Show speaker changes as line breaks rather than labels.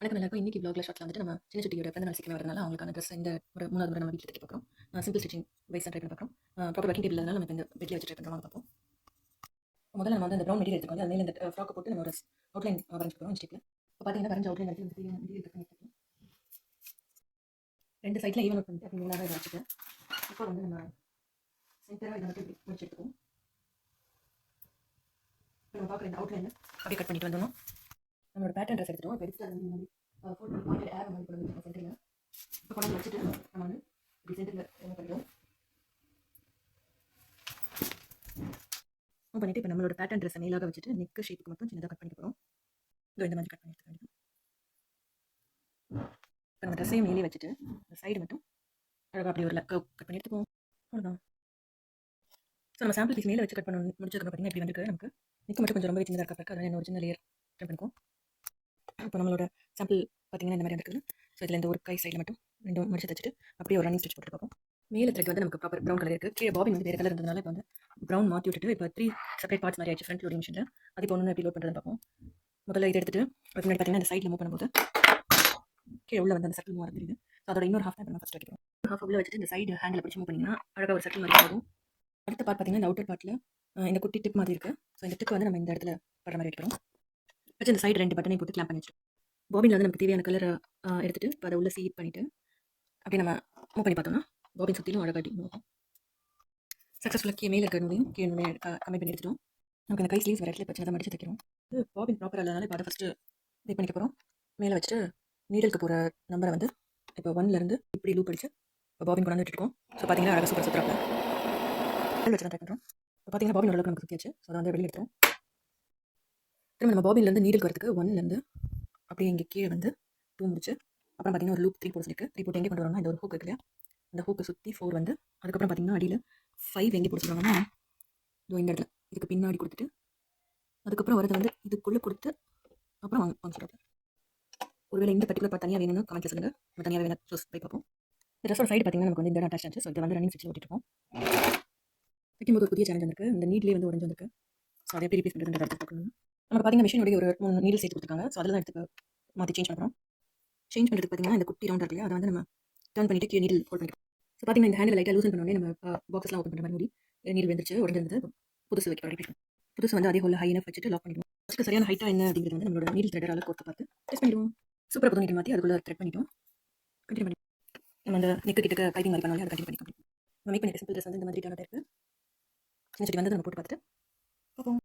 வணக்கம் எல்லாருக்கும். இன்றைக்கி ப்ளாக்ல ஷார்ட்ல வந்துட்டு நம்ம சின்ன சுட்டியோட பிறந்த நாள் சீக்கிரம் வரனால அவங்களுக்கான ட்ரெஸ் இந்த ஒரு மூணாவது முறை நம்ம வீட்டில் தைக்க பார்க்குறோம் சிம்பிள் ஸ்டிச்சிங் வைஸாக ட்ரை பண்ணி பார்க்குறோம் ப்ராப்பர் ஒர்க்கிங் டேபிள் நம்ம இந்த பெட்லேயே வச்சு ட்ரை பண்ணுவாங்க பார்ப்போம். முதல்ல நம்ம வந்து அந்த ப்ரௌன் மெட்டீரியல் எடுத்துக்கோங்க. அதில் இந்த ஃப்ராக் போட்டு நம்ம ஒரு அவுட்லைன் வரைஞ்சு போகிறோம் ஸ்டிக்கில் இப்போ பார்த்தீங்கன்னா வரைஞ்ச அவுட்லைன் எடுத்து இந்த மெட்டீரியல் கட் பண்ணி ரெண்டு சைடில் ஈவன் அவுட் பண்ணிட்டு அப்படி நல்லா இதை வச்சுட்டு இப்போ வந்து நம்ம சென்டராக இதை மட்டும் முடிச்சு எடுத்துக்கோம் நம்ம பார்க்குற இந்த அவுட்லைனில் அப்படியே கட் பண்ணிட்டு வந்துடணும். நம்மளோட பேட்டர்ன் ட்ரெஸ் எடுத்துட்டோம். இப்போ எடுத்துட்டு அது மாதிரி பாயிண்ட் ஏர் மாதிரி கொண்டு வந்து சென்டரில் இப்போ கொண்டு வந்து வச்சுட்டு நம்ம வந்து இப்படி சென்டரில் என்ன பண்ணிடுவோம். பண்ணிட்டு இப்போ நம்மளோட பேட்டர்ன் ட்ரெஸ்ஸை மேலாக வச்சுட்டு நெக் ஷேப்புக்கு மட்டும் சின்னதாக கட் பண்ணிக்க போகிறோம் இதோ இந்த மாதிரி கட் பண்ணி எடுத்துக்க வேண்டியது இப்போ நம்ம ட்ரெஸ்ஸையும் மேலே வச்சுட்டு இந்த சைடு மட்டும் அழகாக அப்படி ஒரு கட் பண்ணி எடுத்துக்குவோம். அவ்வளோதான் ஸோ நம்ம சாம்பிள் பீஸ் மேலே வச்சு கட் பண்ண முடிச்சதுக்கு பார்த்தீங்கன்னா இப்படி வந்துருக்கு. நமக்கு நெக் மட்டும் கொஞ்சம் ரொம்ப சின்னதாக இருக்க பிறகு அதை ஒரு சின்ன லேயர் கட் இப்போ நம்மளோட சாம்பிள் பார்த்தீங்கன்னா இந்த மாதிரி இருக்குது ஸோ இதில் இந்த ஒரு கை சைடில் மட்டும் ரெண்டு முடிச்சு தச்சுட்டு அப்படியே ஒரு ரன்னிங் ஸ்டிச் போட்டு பார்ப்போம். மேலே த்ரெட் வந்து நமக்கு ப்ராப்பர் ப்ரௌன் கலர் இருக்குது கீழே பாபின் வந்து வேறு கலர் இருந்ததுனால இப்போ வந்து ப்ரௌன் மாற்றி விட்டுட்டு இப்போ த்ரீ செப்பரேட் பார்ட்ஸ் மாதிரி ஆயிடுச்சு. ஃப்ரண்ட் லோடிங் மிஷினில் அது இப்போ ஒன்று எப்படி லோட் பண்ணுறதுன்னு பார்ப்போம். முதல்ல இதை எடுத்துட்டு அதுக்கு முன்னாடி பார்த்தீங்கன்னா இந்த சைடில் மூவ் பண்ணும்போது கீழே உள்ள வந்து அந்த சர்க்கிள் மூவ் தெரியுது. ஸோ அதோட இன்னொரு ஹாஃப் நம்ம ஃபஸ்ட் வைக்கிறோம் ஹாஃப் உள்ள வச்சுட்டு இந்த சைடு ஹேண்டில் பிடிச்சி மூவ் பண்ணிங்கன்னா அழகாக ஒரு சர்க்கிள் மாதிரி ஆகும். அடுத்த பார்ட் பார்த்தீங்கன்னா இந்த அவுட்டர் பார்ட்டில் இந்த குட்டி டிப் மாதிரி இருக்குது ஸோ இந்த டிப் வந்து நம்ம இந்த இடத்துல படுற மாதிரி வைக்கிறோம் வச்சு இந்த சைடு ரெண்டு பட்டனை போட்டு கிளாப் பண்ணி வச்சிருக்கோம் பாபினில் வந்து நமக்கு தேவையான கலரை எடுத்துட்டு இப்போ அதை உள்ள சீட் பண்ணிவிட்டு அப்படியே நம்ம மூவ் பண்ணி பார்த்தோம்னா பாபின் சுற்றிலும் அழகாட்டி மூவ் சக்ஸஸ்ஃபுல்லாக கீழே மேலே இருக்கிற நூலையும் கீழே நூலையும் கம்மி பண்ணி எடுத்துட்டோம் நமக்கு அந்த கை ஸ்லீவ்ஸ் வர இடத்துல பிரச்சனை மடிச்சு தைக்கிறோம். இது பாபின் ப்ராப்பர் இல்லாதனால இப்போ அதை ஃபஸ்ட்டு இது பண்ணிக்க போகிறோம் மேலே வச்சுட்டு நீடலுக்கு போகிற நம்பரை வந்து இப்போ ஒன்லேருந்து இப்படி லூப் அடிச்சு இப்போ பாபின் கொண்டாந்து விட்டுருக்கோம் ஸோ பார்த்தீங்கன்னா அழகாக சூப்பர் சுற்றுறாங்க வச்சு தான் ட்ரை பண்ணுறோம் இப்போ பார்த்தீங்கன்னா பாபின் ஓரளவுக்கு நமக்கு சுற்றியாச்சு ஸோ அதை வந்து வெளியே எடுத்துரும் திரும்ப நம்ம பாபின்லேருந்து நீடல் வரதுக்கு ஒன்லேருந்து அப்படியே இங்கே கீழே வந்து டூ முடிச்சு அப்புறம் பார்த்தீங்கன்னா ஒரு லூப் த்ரீ போட்டு இருக்குது த்ரீ போட்டு எங்கே கொண்டு வரணும்னா இந்த ஒரு ஹூக் இருக்கு இல்லையா? அந்த ஹூக்கை சுற்றி ஃபோர் வந்து அதுக்கப்புறம் பார்த்தீங்கன்னா அடியில் ஃபைவ் எங்கே பிடிச்சிருவாங்கன்னா இதோ இந்த இடத்துல. இதுக்கு பின்னாடி கொடுத்துட்டு அதுக்கப்புறம் வரது வந்து இதுக்குள்ளே கொடுத்து அப்புறம் வாங்க வாங்க ஒருவேளை இந்த பர்டிகுலர் பார்ட் தனியாக வேணும்னு கமெண்ட் சொல்லுங்கள் நம்ம தனியாக வேணும் சூஸ் போய் பார்ப்போம். இந்த ட்ரெஸ்ஸோட சைடு பார்த்தீங்கன்னா நமக்கு வந்து இந்த அட்டாச் ஆச்சு. ஸோ இதை வந்து ரன்னிங் ஸ்டிச்சில் ஓட்டிருக்கோம் வைக்கும்போது ஒரு புதிய சேலஞ்ச் வந்திருக்கு. இந்த நீட்லேயே வந்து உடஞ்சு வந்திருக்கு. ஸோ அதை எப்படி ரிப்பீட் பண்ணுறது பார்க்கணும். நமக்கு பார்த்தீங்கன்னா மிஷினுடைய ஒரு மூணு நீடில் சேர்த்து கொடுத்துருக்காங்க. ஸோ அதில் தான் எடுத்து மாற்றி சேஞ்ச் பண்ணுறோம் சேஞ்ச் பண்ணுறதுக்கு பார்த்தீங்கன்னா இந்த குட்டி ரவுண்ட் இருக்கு அதை வந்து நம்ம டர்ன் பண்ணிட்டு கீழே நீடில் ஹோல்ட் பண்ணிக்கிறோம் ஸோ பார்த்தீங்கன்னா இந்த ஹேண்டில் லைட்டாக லூசன் பண்ணோடனே நம்ம பாக்ஸ்லாம் ஓப்பன் பண்ணுற மாதிரி நீர் நீடில் வந்துருச்சு உடஞ்சிருந்தது புதுசு வைக்க ரிப்பீட் புதுசு வந்து அதே ஹோல் ஹைனப் வச்சுட்டு லாக் பண்ணிடுவோம். ஃபஸ்ட்டு சரியான ஹைட்டாக என்ன அப்படிங்கிறது வந்து நம்மளோட நீடில் த்ரெடரால் கோர்த்து பார்த்து டெஸ்ட் பண்ணிடுவோம். சூப்பராக புது நீடில் மாற்றி அதுக்குள்ளே த்ரெட் பண்ணிட்டோம். கண்டினியூ பண்ணி நம்ம அந்த நெக்கு கிட்ட டைப்பிங் மாதிரி பண்ணாலே அதை கண்டினியூ பண்ணிக்கணும் நம்ம மேக் பண்ணிட்டு சிம்பிள் ட்ரெஸ் வந்து இந்த மாதிரி ரிட்டர்ன் இருக்குது சின்ன செடி வந்து நம்ம போட்டு பார்த்துட்டு பார்ப்போம்.